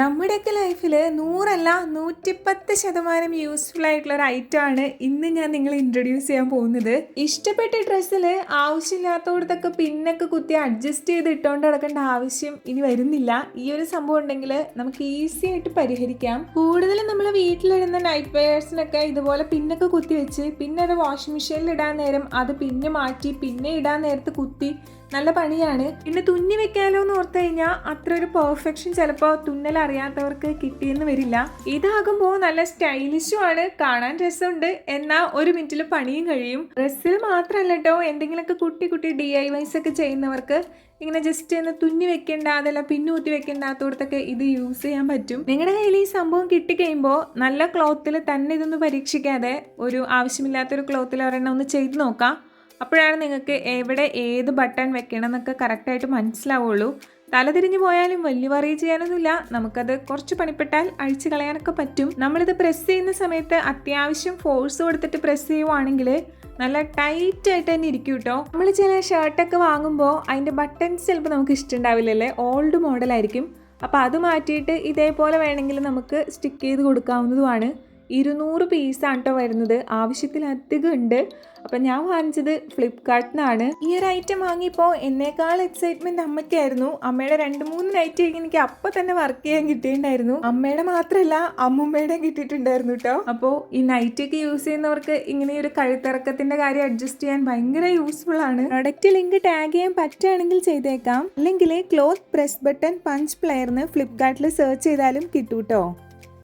നമ്മുടെയൊക്കെ ലൈഫിൽ നൂറല്ല നൂറ്റിപ്പത്ത് ശതമാനം യൂസ്ഫുൾ ആയിട്ടുള്ള ഒരു ഐറ്റം ആണ് ഇന്ന് ഞാൻ നിങ്ങളെ ഇൻട്രൊഡ്യൂസ് ചെയ്യാൻ പോകുന്നത്. ഇഷ്ടപ്പെട്ട ഡ്രസ്സിൽ ആവശ്യമില്ലാത്തവിടത്തൊക്കെ പിന്നൊക്കെ കുത്തി അഡ്ജസ്റ്റ് ചെയ്ത് ഇട്ടുകൊണ്ട് നടക്കേണ്ട ആവശ്യം ഇനി വരുന്നില്ല. ഈ ഒരു സംഭവം ഉണ്ടെങ്കിൽ നമുക്ക് ഈസി ആയിട്ട് പരിഹരിക്കാം. കൂടുതലും നമ്മൾ വീട്ടിലിടുന്ന നൈറ്റ് വെയേഴ്സിനൊക്കെ ഇതുപോലെ പിന്നൊക്കെ കുത്തി വെച്ച് പിന്നെ അത് വാഷിംഗ് മെഷീനിൽ ഇടാൻ നേരം അത് പിന്നെ മാറ്റി പിന്നെ ഇടാൻ നേരത്ത് കുത്തി നല്ല പണിയാണ്. പിന്നെ തുന്നി വെക്കാലോ എന്ന് ഓർത്ത് കഴിഞ്ഞാൽ അത്ര ഒരു പെർഫെക്ഷൻ ചിലപ്പോൾ തുന്നൽ അറിയാത്തവർക്ക് കിട്ടിയെന്ന് വരില്ല. ഇതാകുമ്പോൾ നല്ല സ്റ്റൈലിഷും ആണ്. കാണാൻ രസമുണ്ട്. എന്നാൽ ഒരു മിനിറ്റിൽ പണിയും കഴിയും. ഡ്രസ്സിൽ മാത്രമല്ല കേട്ടോ എന്തെങ്കിലുമൊക്കെ കുട്ടി കുട്ടി ഡി ഐ വൈസ് ഒക്കെ ചെയ്യുന്നവർക്ക് ഇങ്ങനെ ജസ്റ്റ് ഒന്ന് തുന്നി വെക്കേണ്ട അതല്ല പിന്നൂത്തി വെക്കേണ്ടാത്തോടത്തൊക്കെ ഇത് യൂസ് ചെയ്യാൻ പറ്റും. നിങ്ങളുടെ കയ്യിൽ ഈ സംഭവം കിട്ടിക്കഴിയുമ്പോൾ നല്ല ക്ലോത്തിൽ തന്നെ ഇതൊന്ന് പരീക്ഷിക്കാതെ ഒരു ആവശ്യമില്ലാത്തൊരു ക്ലോത്തിൽ ഒരെണ്ണം ഒന്ന് ചെയ്ത് നോക്കാം. അപ്പോഴാണ് നിങ്ങൾക്ക് എവിടെ ഏത് ബട്ടൺ വെക്കണം എന്നൊക്കെ കറക്റ്റായിട്ട് മനസ്സിലാവുള്ളൂ. തലതിരിഞ്ഞു പോയാലും വലിയ വറി ചെയ്യാനൊന്നുമില്ല. നമുക്കത് കുറച്ച് പണിപ്പെട്ടാൽ അഴിച്ചു കളയാനൊക്കെ പറ്റും. നമ്മളിത് പ്രസ് ചെയ്യുന്ന സമയത്ത് അത്യാവശ്യം ഫോഴ്സ് കൊടുത്തിട്ട് പ്രസ് ചെയ്യുവാണെങ്കിൽ നല്ല ടൈറ്റ് ആയിട്ട് തന്നെ ഇരിക്കും കേട്ടോ നമ്മൾ ചില ഷർട്ടൊക്കെ വാങ്ങുമ്പോൾ അതിന്റെ ബട്ടൺസ് ചിലപ്പോൾ നമുക്ക് ഇഷ്ടമുണ്ടാവില്ലല്ലേ ഓൾഡ് മോഡലായിരിക്കും അപ്പോൾ അത് മാറ്റിയിട്ട് ഇതേപോലെ വേണമെങ്കിൽ നമുക്ക് സ്റ്റിക്ക് ചെയ്ത് കൊടുക്കാവുന്നതുമാണ്. ഇരുന്നൂറ് പീസാണ് കേട്ടോ വരുന്നത്. ആവശ്യത്തിലധികം ഉണ്ട്. അപ്പം ഞാൻ വാങ്ങിച്ചത് ഫ്ലിപ്കാർട്ടിൽ നിന്നാണ് ഈ ഒരു ഐറ്റം വാങ്ങിയപ്പോൾ എന്നേക്കാൾ എക്സൈറ്റ്മെന്റ് അമ്മയ്ക്കായിരുന്നു. അമ്മയുടെ രണ്ട് മൂന്ന് നൈറ്റ് എനിക്ക് അപ്പം തന്നെ വർക്ക് ചെയ്യാൻ കിട്ടിയിട്ടുണ്ടായിരുന്നു. അമ്മയുടെ മാത്രമല്ല അമ്മുമ്മയുടെ കിട്ടിയിട്ടുണ്ടായിരുന്നു കേട്ടോ അപ്പോൾ ഈ നൈറ്റ് ഒക്കെ യൂസ് ചെയ്യുന്നവർക്ക് ഇങ്ങനെ ഒരു കഴുത്തിറക്കത്തിന്റെ കാര്യം അഡ്ജസ്റ്റ് ചെയ്യാൻ ഭയങ്കര യൂസ്ഫുൾ ആണ്. പ്രൊഡക്റ്റ് ലിങ്ക് ടാഗ് ചെയ്യാൻ പറ്റുകയാണെങ്കിൽ ചെയ്തേക്കാം. അല്ലെങ്കിൽ ക്ലോത്ത് പ്രസ് ബട്ടൺ പഞ്ച് പ്ലെയർന്ന് ഫ്ലിപ്കാർട്ടിൽ സെർച്ച് ചെയ്താലും കിട്ടൂട്ടോ.